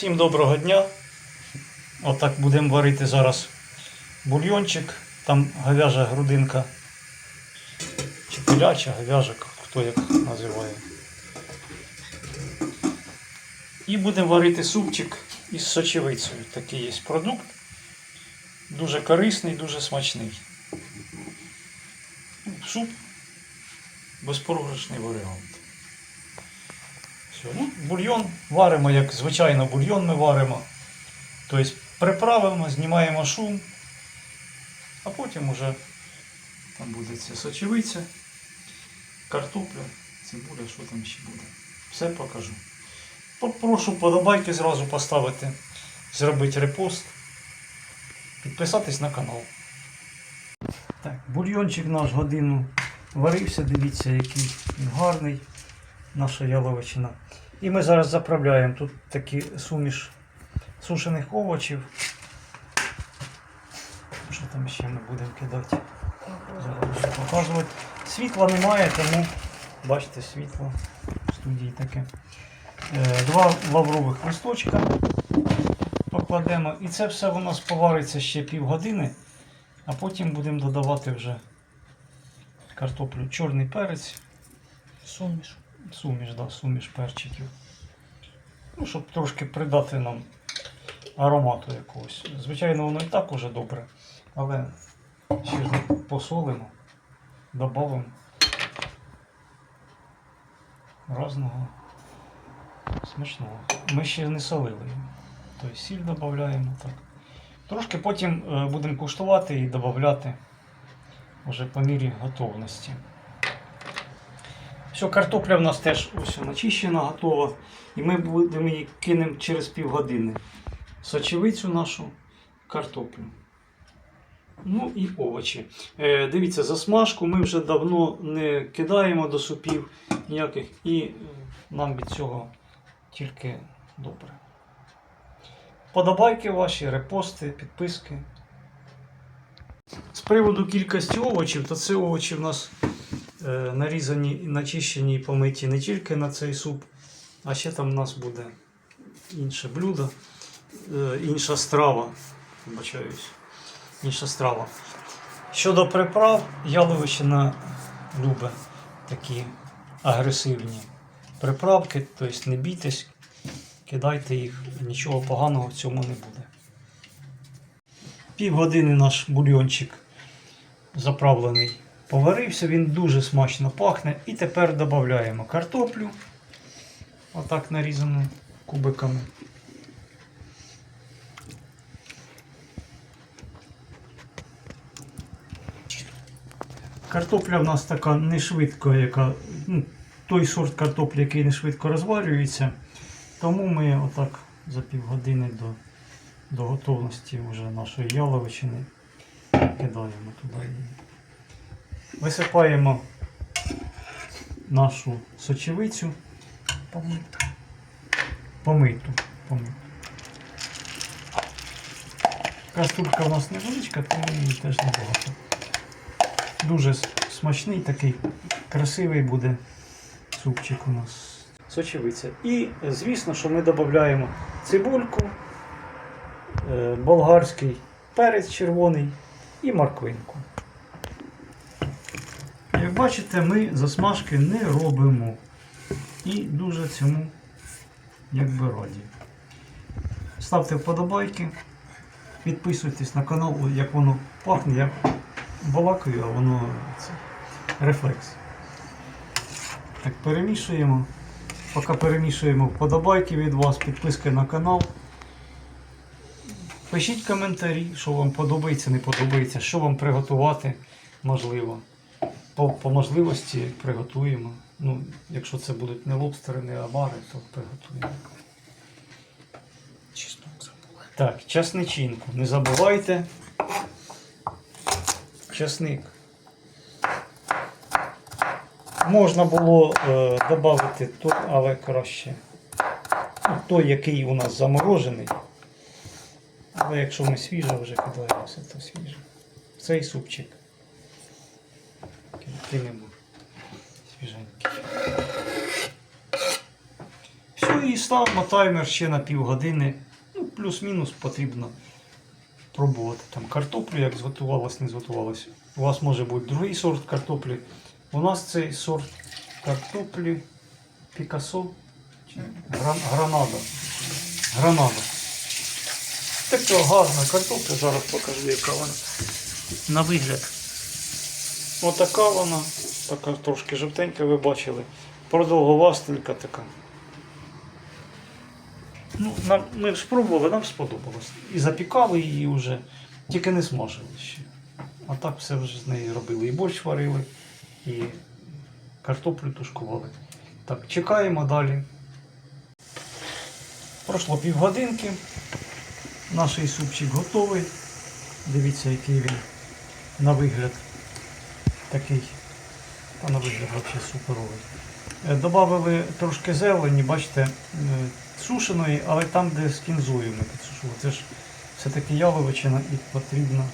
Всім доброго дня. Отак будемо варити зараз бульйончик. Там говяжа грудинка. Чи теляча, говяжа, хто як називає. І будемо варити супчик із сочевицею. Такий є продукт. Дуже корисний, дуже смачний. Суп безпрограшний варіант. Все. Ну, бульйон варимо, як звичайно бульйон ми варимо. Тобто приправимо, знімаємо шум, а потім уже там буде ця сочевиця, картопля, цибуля, що там ще буде. Все покажу. Попрошу подобайки зразу поставити, зробити репост, підписатись на канал. Так, бульйончик наш годину варився, дивіться, який він гарний, наша яловичина. І ми зараз заправляємо тут такі суміш сушених овочів. Що там ще ми будемо кидати? Зараз показувати. Світла немає, тому бачите, світло в студії таке. Е, Два лаврових листочка покладемо. І це все у нас повариться ще півгодини, а потім будемо додавати вже картоплю, чорний перець, Суміш. Суміш, да, суміш перчиків. Ну, щоб трошки придати нам аромату якогось. Звичайно, воно і так уже добре, але ще ж посолимо, додамо разного смачного. Ми ще не солили. Тобто сіль додаємо так. Трошки потім е, будемо куштувати і додати вже по мірі готовності. Все, картопля в нас теж ось начищена, готова. І ми будемо її кинемо через півгодини. Сочевицю нашу картоплю. Ну і овочі. Е, дивіться, засмажку ми вже давно не кидаємо до супів ніяких, і е, нам від цього тільки добре. Подобайки ваші, репости, підписки. З приводу кількості овочів, то це овочі в нас нарізані, начищені і помиті не тільки на цей суп, а ще там у нас буде інше блюдо, е, інша страва. Вибачаюсь, інша страва. Щодо приправ, яловичина любить такі агресивні приправки, тобто не бійтесь, кидайте їх, нічого поганого в цьому не буде. Півгодини наш бульйончик заправлений поварився, він дуже смачно пахне. І тепер додаємо картоплю, отак нарізану кубиками. Картопля в нас така не швидко, яка, ну, той сорт картоплі, який не швидко розварюється. Тому ми отак за півгодини до, до готовності вже нашої яловичини кидаємо туди. Висипаємо нашу сочевицю Помита. помиту. помиту. Каструлька у нас невеличка, тому її теж небагато. Дуже смачний такий, красивий буде супчик у нас. Сочевиця. І звісно, що ми додаємо цибульку, е, болгарський перець червоний і морквинку. Бачите, ми засмажки не робимо. І дуже цьому якби раді. Ставте вподобайки, підписуйтесь на канал, як воно пахне, я балакаю, а воно це, рефлекс. Так, перемішуємо. Поки перемішуємо вподобайки від вас, підписки на канал. Пишіть коментарі, що вам подобається, не подобається, що вам приготувати можливо. По, по можливості приготуємо. Ну, якщо це будуть не лобстери, не амари, то приготуємо. Чеснок забула. Так, часничинку. Не забувайте. Часник. Можна було е, додати той, але краще. Ну, той, який у нас заморожений. Але якщо ми свіжо вже кидаємося, то свіжо. Цей супчик. Кинемо свіженький. Все, і ставимо таймер ще на півгодини. Ну, плюс-мінус потрібно пробувати. Там картоплю, як зготувалась, не зготувалась. У вас може бути другий сорт картоплі. У нас цей сорт картоплі Пікасо чи Гран- Гранада. Гранада. Така гарна картопля, зараз покажу, яка вона. На вигляд. Отака вона, така трошки жовтенька, ви бачили. Продовговастенька така. Ну, нам, ми спробували, нам сподобалось. І запікали її вже, тільки не смажили ще. А так все вже з неї робили. І борщ варили, і картоплю тушкували. Так, чекаємо далі. Пройшло півгодинки. Наш супчик готовий. Дивіться, який він на вигляд такий. Та на вигляд взагалі суперовий. Е, Добавили трошки зелені, бачите, е, сушеної, але там, де з кінзою ми підсушили. Це ж все-таки яловичина і потрібна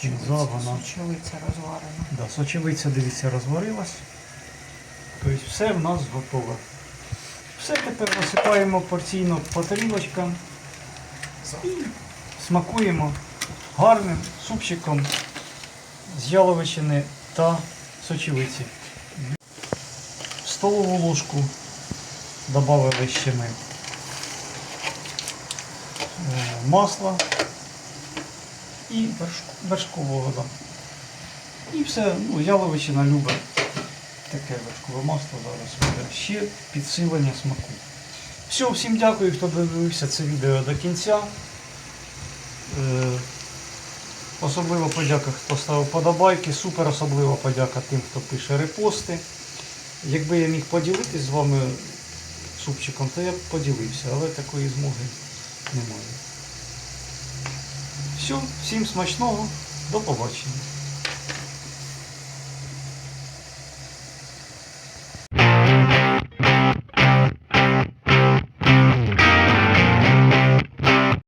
кінза, вона. Сочевиця розварена. Да, сочевиця, дивіться, розварилась. Тобто все в нас готове. Все тепер висипаємо порційно по тарілочкам і смакуємо гарним супчиком з яловичини та сочевиці. Столову ложку додали ще ми е, масла і вершкового. Да. І все, ну, яловичина любить таке вершкове масло зараз буде. Ще підсилення смаку. Все, всім дякую, хто дивився це відео до кінця. Особливо подяка, хто ставив подобайки. Супер особлива подяка тим, хто пише репости. Якби я міг поділитись з вами супчиком, то я б поділився, але такої змоги немає. Все, всім смачного, до побачення.